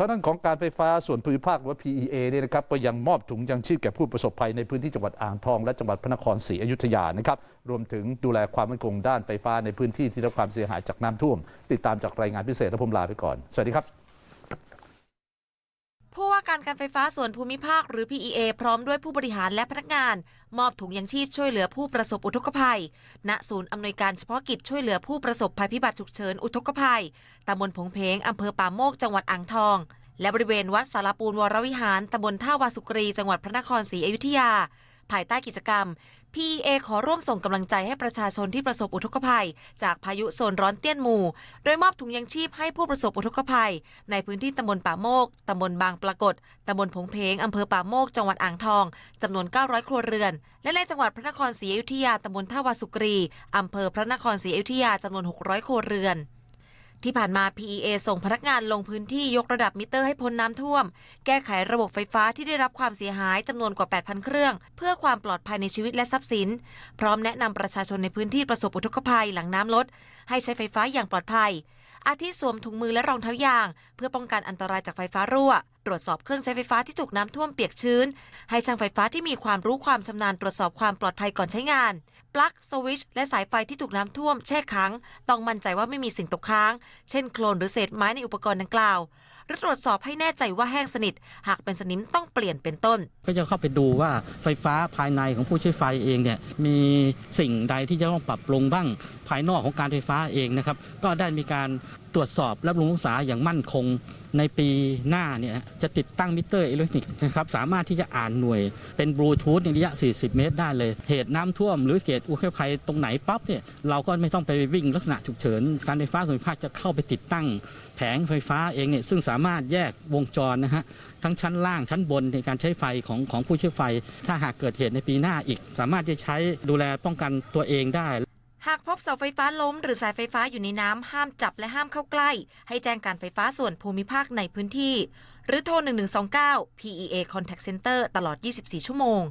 ท่านั้นของการไฟฟ้าส่วนภูมิภาคหรือว่า PEA เนี่ยนะครับก็ยังมอบถุงยังชีพแก่ผู้ประสบภัยในพื้นที่จังหวัดอ่างทอง และจังหวัดพระนครศรีอยุธยานะครับรวมถึงดูแลความมั่นคงด้านไฟฟ้าในพื้นที่ที่ได้รับความเสียหายจากน้ำท่วม ติดตามจากรายงานพิเศษและผมลาไปก่อน สวัสดีครับ การการไฟฟ้าส่วนภูมิภาคหรือ PEA พร้อมด้วยผู้บริหารและพนักงาน มอบถุงยังชีพช่วยเหลือผู้ประสบอุทกภัย ณ ศูนย์อำนวยการเฉพาะกิจช่วยเหลือผู้ประสบภัยพิบัติฉุกเฉินอุทกภัย ตำบลผงเพงอำเภอป่าโมก จังหวัดอ่างทอง และบริเวณวัดสารปูนวรวิหาร ตำบลท่าวาสุกรี จังหวัดพระนครศรีอยุธยา ภายใต้กิจกรรม PEA ขอร่วมส่งกำลังใจให้ประชาชนที่ประสบอุทกภัย จากพายุโซนร้อนเตี้ยนหมู่ โดยมอบถุงยังชีพให้ผู้ประสบอุทกภัย ในพื้นที่ตำบลป่าโมกตำบลบางปรากฏตำบลผงเพงอำเภอป่าโมก จังหวัดอ่างทองจำนวน 900 ครัวเรือน และในจังหวัดพระนครศรีอยุธยาตำบลท่าวาสุกรีอำเภอพระนครศรีอยุธยาจำนวน 600 ครัวเรือน ที่ผ่านมา PEA ส่งพนักงานลงพื้นที่ยกระดับมิเตอร์ให้พ้นน้ำท่วม แก้ไขระบบไฟฟ้าที่ได้รับความเสียหายจำนวนกว่า 8,000 เครื่อง เพื่อความปลอดภัยในชีวิตและทรัพย์สิน พร้อมแนะนำประชาชนในพื้นที่ประสบอุทกภัยหลังน้ำลด ให้ใช้ไฟฟ้าอย่างปลอดภัย อาทิสวมถุงมือและรองเท้ายาง เพื่อป้องกันอันตรายจากไฟฟ้ารั่ว ตรวจสอบเครื่องใช้ไฟฟ้าที่ถูกน้ำท่วมเปียกชื้น ให้ช่างไฟฟ้าที่มีความรู้ความชำนาญตรวจสอบความปลอดภัยก่อนใช้งาน ปลั๊กสวิตช์และสายไฟที่ถูกน้ำท่วมแช่ค้างต้องมั่นใจว่าไม่มีสิ่งตกค้าง เช่นโคลนหรือเศษไม้ในอุปกรณ์ดังกล่าวหรือตรวจสอบให้แน่ใจว่าแห้งสนิท หากเป็นสนิมต้องเปลี่ยนเป็นต้น ก็จะเข้าไปดูว่าไฟฟ้าภายในของผู้ใช้ไฟเองเนี่ยมีสิ่งใดที่จะต้องปรับปรุงบ้างภายนอกของการไฟฟ้าเองนะครับก็ได้มีการตรวจสอบและบำรุงรักษาอย่างมั่นคงในปีหน้าเนี่ยจะติดตั้งมิเตอร์อิเล็กทรอนิกส์นะครับสามารถที่จะอ่านหน่วยเป็นบลูทูธในระยะ 40 เมตรได้เลย เหตุน้ำท่วมหรือเหตุอุทกภัยตรงไหนปั๊บเนี่ยเราก็ไม่ต้องไปวิ่งลักษณะฉุกเฉิน การไฟฟ้าส่วนภูมิภาคจะเข้าไปติดตั้งแผงไฟฟ้าเองเนี่ยซึ่งสามารถแยกวงจรนะฮะทั้งชั้นล่างชั้นบนในการใช้ไฟของของผู้ใช้ไฟ ถ้าหากเกิดเหตุในปีหน้าอีก สามารถจะใช้ดูแลป้องกันตัวเองได้ หากพบเสาไฟฟ้าล้ม หรือสายไฟฟ้าอยู่ในน้ำห้ามจับและห้ามเข้าใกล้ ให้แจ้งการไฟฟ้าส่วนภูมิภาคในพื้นที่ หรือโทร 1129 PEA Contact Center ตลอด 24 ชั่วโมง